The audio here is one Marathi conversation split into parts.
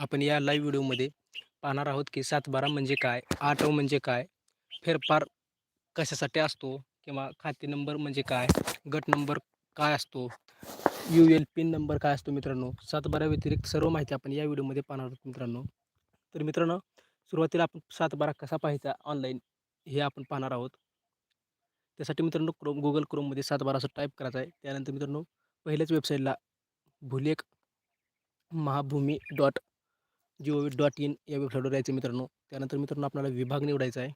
आपण या लाईव्ह व्हिडिओमध्ये पाहणार आहोत की सातबारा म्हणजे काय आठव म्हणजे काय फेरफार कशासाठी असतो किंवा खाते नंबर म्हणजे काय गट नंबर काय असतो यू एल पिन नंबर काय असतो मित्रांनो सातबारा व्यतिरिक्त सर्व माहिती आपण या व्हिडिओमध्ये पाहणार आहोत मित्रांनो. तर मित्रांनो सुरुवातीला आपण सातबारा कसा पाहायचा ऑनलाईन हे आपण पाहणार आहोत. त्यासाठी मित्रांनो क्रोम गुगल क्रोममध्ये सातबारा असं टाईप करायचं आहे. त्यानंतर मित्रांनो पहिल्याच वेबसाईटला Bhulekh Mahabhumi dot G O dot in या वेबसाईटवर यायचं मित्रांनो त्यानंतर मित्रांनो आपल्याला विभाग निवडायचा आहे.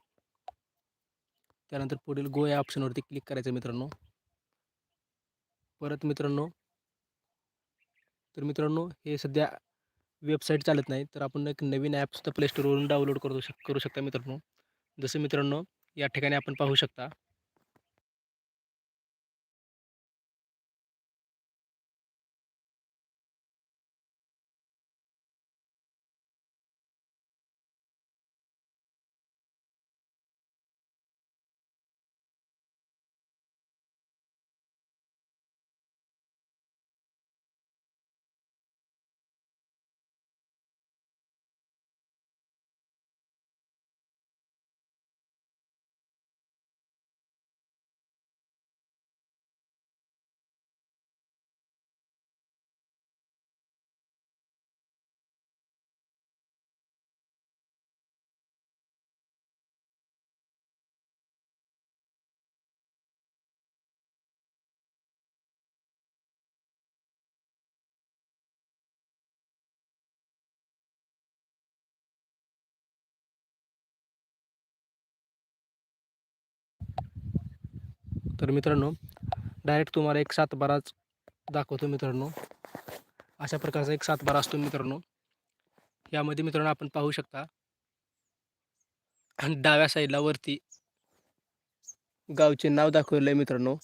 त्यानंतर पुढील गो या ऑप्शनवरती क्लिक करायचं मित्रांनो. परत मित्रांनो तर मित्रांनो हे सध्या वेबसाईट चालत नाही तर आपण एक नवीन ॲपसुद्धा प्ले स्टोरवरून डाउनलोड करू शक करू शकता मित्रांनो. जसं मित्रांनो या ठिकाणी आपण पाहू शकता तर मित्रांनो डायरेक्ट तुम्हाला एक सातबाराच दाखवतो मित्रांनो. अशा प्रकारचा एक सातबारा असतो मित्रांनो. यामध्ये मित्रांनो आपण पाहू शकता. डाव्या साईडला वरती गावचे नाव दाखवलेलं आहे मित्रांनो.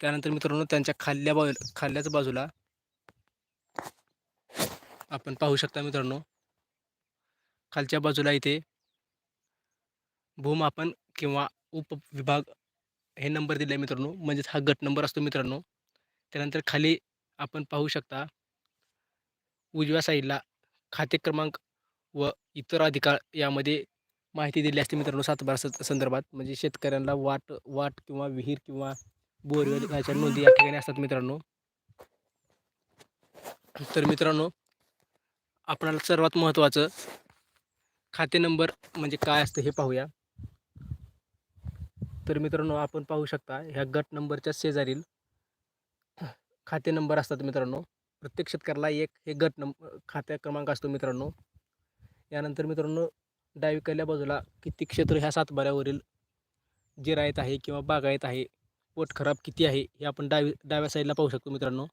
त्यानंतर मित्रांनो त्यांच्या खाल्ल्या बाजू खाल्ल्याच बाजूला आपण पाहू शकता मित्रांनो. खालच्या बाजूला इथे भूमापन किंवा उपविभाग हे नंबर दिला आहे मित्रांनो म्हणजेच हा गट नंबर असतो मित्रांनो. त्यानंतर खाली आपण पाहू शकता उजव्या साईडला खाते क्रमांक व इतर अधिकार यामध्ये माहिती दिली असते मित्रांनो सातबारा स संदर्भात. म्हणजे शेतकऱ्यांना वाट वाट किंवा विहीर किंवा बोरवेल ह्याच्या नोंदी या ठिकाणी असतात मित्रांनो. तर मित्रांनो आपणाला सर्वात महत्त्वाचं खाते नंबर म्हणजे काय असतं हे पाहूया. तर मित्रांनो आपण पाहू शकता ह्या गट नंबरच्या शेजारील खाते नंबर असतात मित्रांनो. प्रत्येक शेतकऱ्याला एक हे गट नंबर खात्या क्रमांक असतो मित्रांनो. यानंतर मित्रांनो डावीकडल्या बाजूला किती क्षेत्र ह्या सातबाऱ्यावरील जिरायत आहे किंवा बागायत आहे पोट खराब किती आहे हे आपण डावी डाव्या साईडला पाहू शकतो मित्रांनो.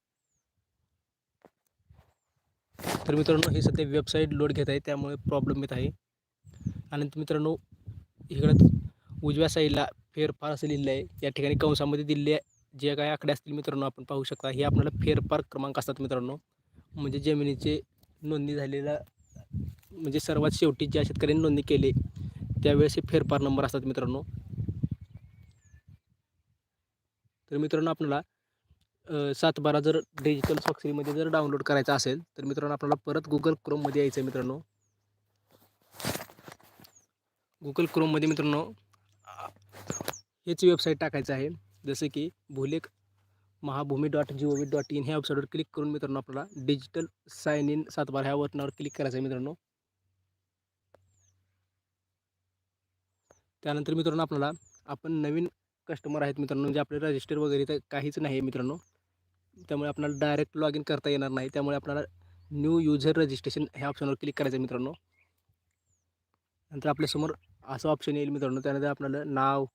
तर मित्रांनो हे सध्या वेबसाईट लोड घेत आहे त्यामुळे प्रॉब्लेम येत आहे. आणि मित्रांनो इकडं उजव्या साईडला फेरफार असं लिहिलं आहे या ठिकाणी कंसामध्ये दिलेले जे काही आकडे असतील मित्रांनो आपण पाहू शकता. हे आपल्याला फेरफार क्रमांक असतात मित्रांनो. म्हणजे जमिनीचे नोंदणी झालेला म्हणजे सर्वात शेवटी ज्या शेतकऱ्यांनी नोंदणी केली त्यावेळेस हे फेरफार नंबर असतात मित्रांनो. तर मित्रांनो आपल्याला सात बारा जर डिजिटल स्वाक्षरीमध्ये जर डाउनलोड करायचा असेल तर मित्रांनो आपल्याला परत गुगल क्रोममध्ये यायचं आहे मित्रांनो. गुगल क्रोममध्ये मित्रांनो हेच वेबसाईट टाकायचं आहे. जसं की Bhulekh Mahabhumi dot G O V dot in ह्या वेबसाईटवर क्लिक करून मित्रांनो आपल्याला डिजिटल साइन इन सातबार ह्या बटनावर क्लिक करायचं आहे मित्रांनो. त्यानंतर मित्रांनो आपल्याला आपण नवीन कस्टमर आहेत मित्रांनो म्हणजे आपले रजिस्टर वगैरे तर काहीच नाही आहे मित्रांनो. त्यामुळे आपल्याला डायरेक्ट लॉग इन करता येणार नाही. त्यामुळे आपल्याला न्यू युजर रजिस्ट्रेशन ह्या ऑप्शनवर क्लिक करायचं आहे मित्रांनो. नंतर आपल्यासमोर असं ऑप्शन येईल मित्रांनो. त्यानंतर आपल्याला नाव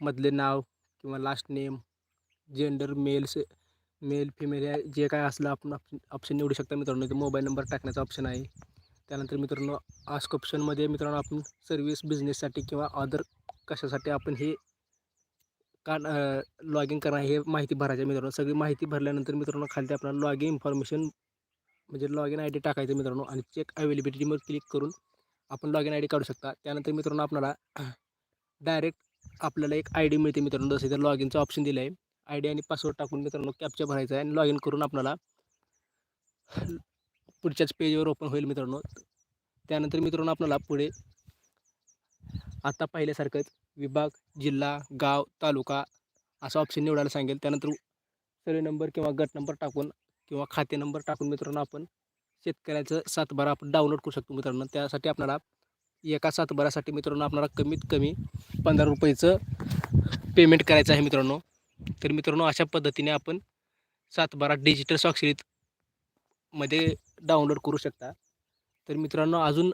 मधले नाव किंवा last name gender males male female या जे काय असलं आपण ऑप्शन निवडू शकता मित्रांनो. मोबाईल नंबर टाकण्याचा ऑप्शन आहे. त्यानंतर मित्रांनो आस्क ऑप्शनमध्ये मित्रांनो आपण सर्व्हिस बिझनेससाठी किंवा अदर कशासाठी आपण हे का लॉग इन करणं हे माहिती भरायची मित्रांनो. सगळी माहिती भरल्यानंतर मित्रांनो खाली आपल्याला लॉग इन इन्फॉर्मेशन म्हणजे लॉग इन आय डी टाकायचं मित्रांनो आणि चेक अवेलेबिलिटीवर क्लिक करून आपण लॉग इन आय डी काढू शकता. त्यानंतर मित्रांनो आपल्याला डायरेक्ट आपल्याला एक आय डी मिळते मित्रांनो. जसं इथं लॉग इनचं ऑप्शन दिलं आहे आय डी आणि पासवर्ड टाकून मित्रांनो कॅप्चा भरायचा आहे. आणि लॉग इन करून आपल्याला पुढच्याच पेजवर ओपन होईल मित्रांनो. त्यानंतर मित्रांनो आपल्याला पुढे आत्ता पाहिल्यासारखंच विभाग जिल्हा गाव तालुका असा ऑप्शन निवडायला सांगेल. त्यानंतर सर्वे नंबर किंवा गट नंबर टाकून किंवा खाते नंबर टाकून मित्रांनो आपण शेतकऱ्याचं सातबारा आपण डाउनलोड करू शकतो मित्रांनो. त्यासाठी आपल्याला एका सातबारासाठी मित्रांनो आपल्याला कमीत कमी पंधरा रुपयेचं पेमेंट करायचं आहे मित्रांनो. तर मित्रांनो अशा पद्धतीने आपण सातबारा डिजिटल स्वाक्षरीत मध्ये डाउनलोड करू शकता. तर मित्रांनो अजून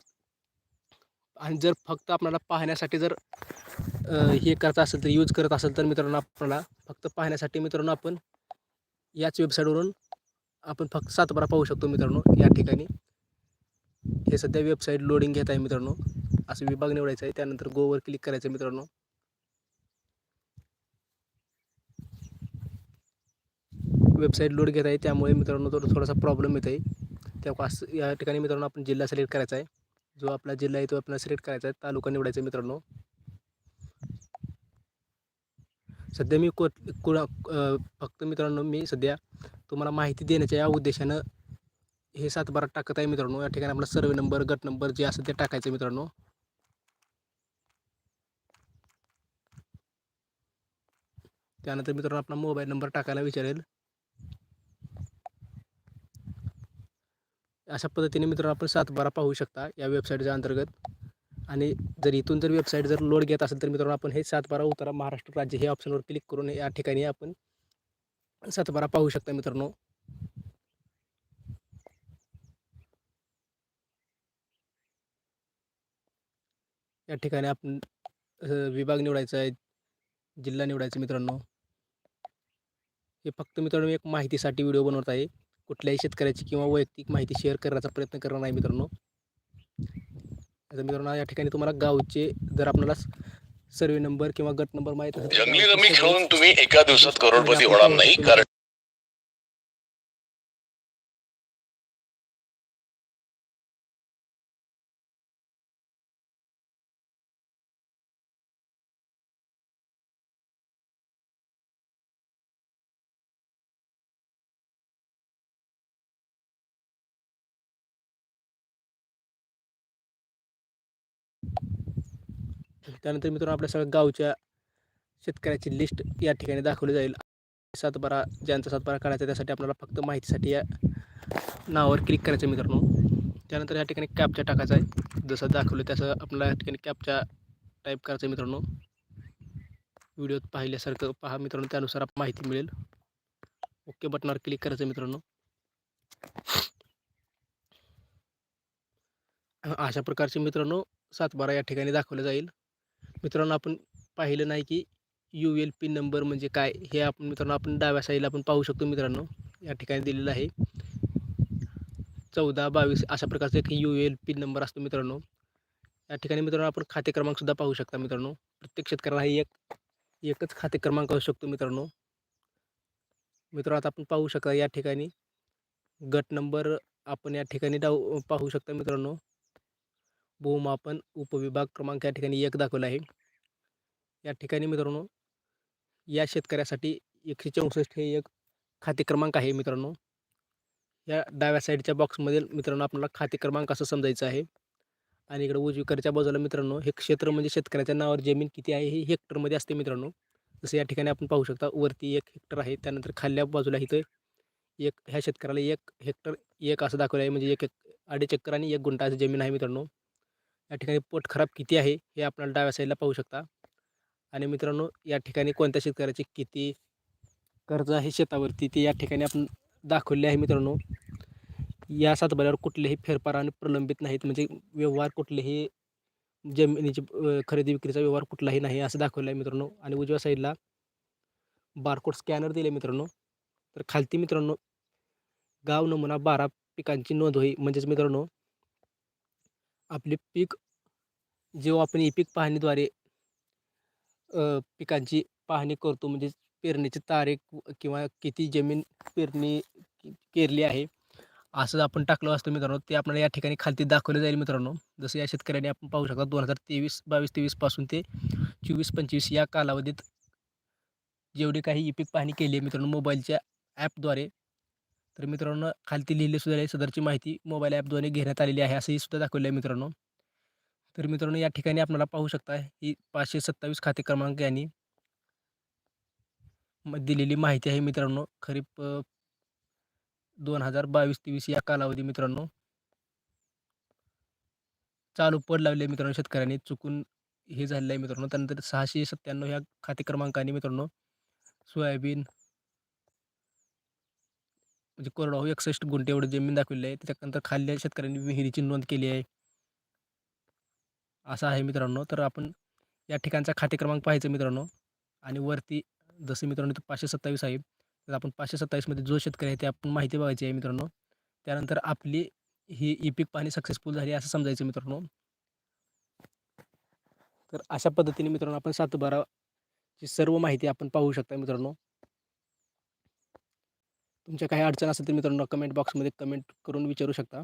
आणि जर फक्त आपल्याला पाहण्यासाठी जर हे करत असेल तर यूज करत असेल तर मित्रांनो आपल्याला फक्त पाहण्यासाठी मित्रांनो आपण याच वेबसाईटवरून आपण फक्त सातबारा पाहू शकतो मित्रांनो या ठिकाणी. हे सध्या वेबसाईट लोडिंग घेत आहे मित्रांनो. असं विभाग निवडायचा आहे. त्यानंतर गोवर क्लिक करायचं आहे मित्रांनो. वेबसाईट लोड घेत आहे. त्यामुळे मित्रांनो तो थोडासा प्रॉब्लेम येत आहे त्या असं या ठिकाणी मित्रांनो आपण जिल्हा सिलेक्ट करायचा आहे. जो आपला जिल्हा आहे तो आपल्याला सिलेक्ट करायचा आहे. तालुका निवडायचा आहे मित्रांनो. सध्या मी को कुणा फक्त मित्रांनो मी सध्या तुम्हाला माहिती देण्याच्या या उद्देशानं हे सातबारा टाकत आहे मित्रांनो. या ठिकाणी आपला सर्वे नंबर गट नंबर जे असेल ते टाकायचं आहे मित्रांनो. त्यानंतर मित्रांनो आपला मोबाईल नंबर टाकायला विचारेल. अशा पद्धतीने मित्रांनो आपण सातबारा पाहू शकता या वेबसाईटच्या अंतर्गत. आणि जर इथून जर वेबसाईट जर लोड घेत असेल तर मित्रांनो आपण हे सातबारा उतारा महाराष्ट्र राज्य हे ऑप्शनवर क्लिक करून या ठिकाणी आपण सातबारा पाहू शकता मित्रांनो. या ठिकाणी आपण विभाग निवडायचा आहे जिल्हा निवडायचा मित्रांनो. हे फक्त मित्रांनो एक माहितीसाठी व्हिडिओ बनवत आहे. कुठल्याही शेतकऱ्याची किंवा वैयक्तिक माहिती शेअर करण्याचा प्रयत्न करणार नाही मित्रांनो. आता मित्रांनो या ठिकाणी तुम्हाला गावचे जर आपल्याला सर्वे नंबर किंवा गट नंबर माहीत असेल तर जंगली रमी खेळून तुम्ही एका दिवसात करोडपती होणार नाही कारण त्यानंतर मित्रांनो आपल्या सगळ्या गावच्या शेतकऱ्याची लिस्ट या ठिकाणी दाखवली जाईल. सातबारा ज्यांचा सातबारा काढायचा त्यासाठी आपल्याला फक्त माहितीसाठी या नावावर क्लिक करायचं मित्रांनो. त्यानंतर या ठिकाणी कॅपचा टाकायचा आहे. जसं दाखवलं तसं आपल्याला या ठिकाणी कॅपचा टाईप करायचं आहे मित्रांनो. व्हिडिओत पाहिल्यासारखं पहा मित्रांनो त्यानुसार आपण माहिती मिळेल. ओके बटनावर क्लिक करायचं आहे मित्रांनो. अशा प्रकारचे मित्रांनो सातबारा या ठिकाणी दाखवलं जाईल. मित्रांनो आपण पाहिलं नाही की यू एल पिन नंबर म्हणजे काय? हे आपण मित्रांनो आपण डाव्या साईडला आपण पाहू शकतो मित्रांनो. या ठिकाणी दिलेलं आहे. चौदा बावीस अशा प्रकारचा एक यू एल पिन नंबर असतो मित्रांनो. या ठिकाणी मित्रांनो आपण खाते क्रमांकसुद्धा पाहू शकता मित्रांनो. प्रत्येक शेतकऱ्याला हे एक एकच खाते क्रमांक असू शकतो मित्रांनो. मित्रांनो आता आपण पाहू शकता या ठिकाणी. गट नंबर आपण या ठिकाणी डाव पाहू शकता मित्रांनो. भूमापन उपविभाग क्रमांक या ठिकाणी एक दाखवला आहे. या ठिकाणी मित्रांनो या शेतकऱ्यासाठी एकशे चौसष्ट हे एक खाते क्रमांक आहे मित्रांनो. या डाव्या साईडच्या बॉक्समध्ये मित्रांनो आपल्याला खाते क्रमांक असं समजायचं आहे. आणि इकडे उजवीकडच्या बाजूला मित्रांनो हे क्षेत्र म्हणजे शेतकऱ्याच्या नावावर जमीन किती आहे हे हेक्टरमध्ये असते मित्रांनो. जसं या ठिकाणी आपण पाहू शकता वरती एक हेक्टर आहे त्यानंतर खाल्ल्या बाजूला इथं एक ह्या शेतकऱ्याला एक हेक्टर एक असं दाखवलं आहे. म्हणजे एक एक अडीच एकर आणि एक गुंठा असं जमीन आहे मित्रांनो. या ठिकाणी पोट खराब किती आहे हे आपल्याला डाव्या साईडला पाहू शकता. आणि मित्रांनो या ठिकाणी कोणत्या शेतकऱ्याचे किती कर्ज आहे शेतावरती ते या ठिकाणी आपण दाखवले आहे मित्रांनो. या सातबाऱ्यावर कुठलेही फेरफार आणि प्रलंबित नाहीत म्हणजे व्यवहार कुठलेही जमिनीची खरेदी विक्रीचा व्यवहार कुठलाही नाही असं दाखवलं आहे मित्रांनो. आणि उजव्या साईडला बारकोड स्कॅनर दिले मित्रांनो. तर खालती मित्रांनो गाव नमुना बारा पिकांची नोंद होई. म्हणजेच मित्रांनो आपले पीक जेव्हा आपण ई पीक पाहणीद्वारे पिकांची पाहणी करतो म्हणजे पेरणीची तारीख किंवा किती जमीन पेरणी केरली आहे असं आपण टाकलं असतं मित्रांनो. ते आपल्याला या ठिकाणी खालती दाखवलं जाईल मित्रांनो. जसं या शेतकऱ्याने आपण पाहू शकता दोन हजार तेवीस बावीस तेवीसपासून ते चोवीस पंचवीस या कालावधीत जेवढी काही ई पीक पाहणी केली आहे मित्रांनो मोबाईलच्या ॲपद्वारे. तर मित्रांनो खालती लिहिलेसुद्धा सदरची माहिती मोबाईल ॲपद्वारे घेण्यात आलेली आहे असंही सुद्धा दाखवलं आहे मित्रांनो. तर मित्रांनो या ठिकाणी आपल्याला पाहू शकता ही पाचशे सत्तावीस खाते क्रमांक यांनी म- दिलेली माहिती आहे मित्रांनो खरीप दोन हजार बावीस तेवीस या कालावधी मित्रांनो. चालू पड लावले मित्रांनो शेतकऱ्यांनी चुकून हे झालेलं आहे मित्रांनो. त्यानंतर सहाशे सत्त्याण्णव ह्या खाते क्रमांकाने मित्रांनो सोयाबीन म्हणजे कोरडवाहू एकसष्ट गुंठे एवढं जमीन दाखवलेली आहे. त्याच्यानंतर खाल्ल्या शेतकऱ्यांनी विहिरीची नोंद केली आहे. असं आहे मित्रांनो. तर आपण या ठिकाणचा खाते क्रमांक पाहायचं मित्रांनो. आणि वरती जसं मित्रांनो इथं पाचशे सत्तावीस आहे. तर आपण पाचशे सत्तावीसमध्ये जो शेतकरी आहे ते आपण माहिती बघायची आहे मित्रांनो. त्यानंतर आपली ही ई पीक पाहणी सक्सेसफुल झाली असं समजायचं मित्रांनो. तर अशा पद्धतीने मित्रांनो आपण सातबाराची सर्व माहिती आपण पाहू शकता मित्रांनो. तुमच्या काही अडचण असेल तर मित्रांनो कमेंट बॉक्समध्ये कमेंट करून विचारू शकता.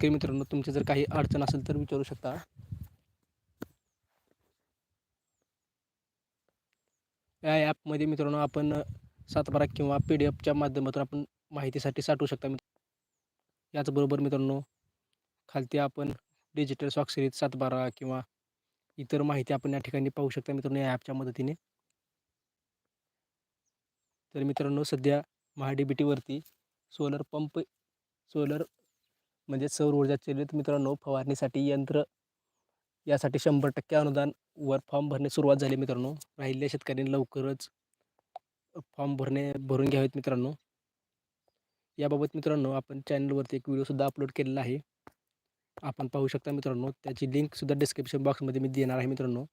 शेतकरी मित्रांनो तुमची जर काही अडचण असेल तर विचारू शकता. या ॲपमध्ये मित्रांनो आपण सातबारा किंवा पी डी एफच्या माध्यमातून आपण माहितीसाठी साठवू शकता मित्र याचबरोबर मित्रांनो खालती आपण डिजिटल स्वाक्षरीत सातबारा किंवा इतर माहिती आपण या ठिकाणी पाहू शकता मित्रांनो या ॲपच्या मदतीने. तर मित्रांनो सध्या महा डी बी टीवरती सोलर पंप सोलर म्हणजे सौर ऊर्जा चलित मित्रांनो फवारणीसाठी यंत्र यासाठी शंभर टक्के अनुदान वर फॉर्म भरणे सुरुवात झाली मित्रांनो. राहिलेल्या शेतकऱ्यांनी लवकरच फॉर्म भरणे भरून घ्यावेत मित्रांनो. याबाबत मित्रांनो आपण चॅनलवरती एक व्हिडिओसुद्धा अपलोड केलेला आहे. आपण पाहू शकता मित्रांनो त्याची लिंकसुद्धा डिस्क्रिप्शन बॉक्समध्ये मी देणार आहे मित्रांनो.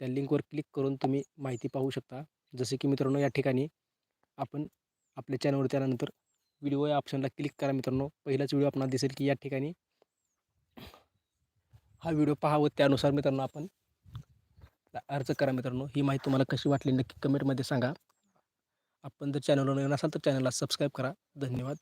त्या लिंकवर क्लिक करून तुम्ही माहिती पाहू शकता. जसे की मित्रांनो या ठिकाणी आपण आपल्या चॅनलवर त्यानंतर व्हिडिओ या ऑप्शनला क्लिक करा मित्रांनो. पहिलाच व्हिडिओ आपल्याला दिसेल की या ठिकाणी हा व्हिडिओ पाहावं त्यानुसार मित्रांनो आपण अर्ज करा मित्रांनो. ही माहिती तुम्हाला कशी वाटली नक्की कमेंटमध्ये सांगा. आपण जर चॅनलवर नवीन असाल तर चॅनलला सबस्क्राईब करा. धन्यवाद.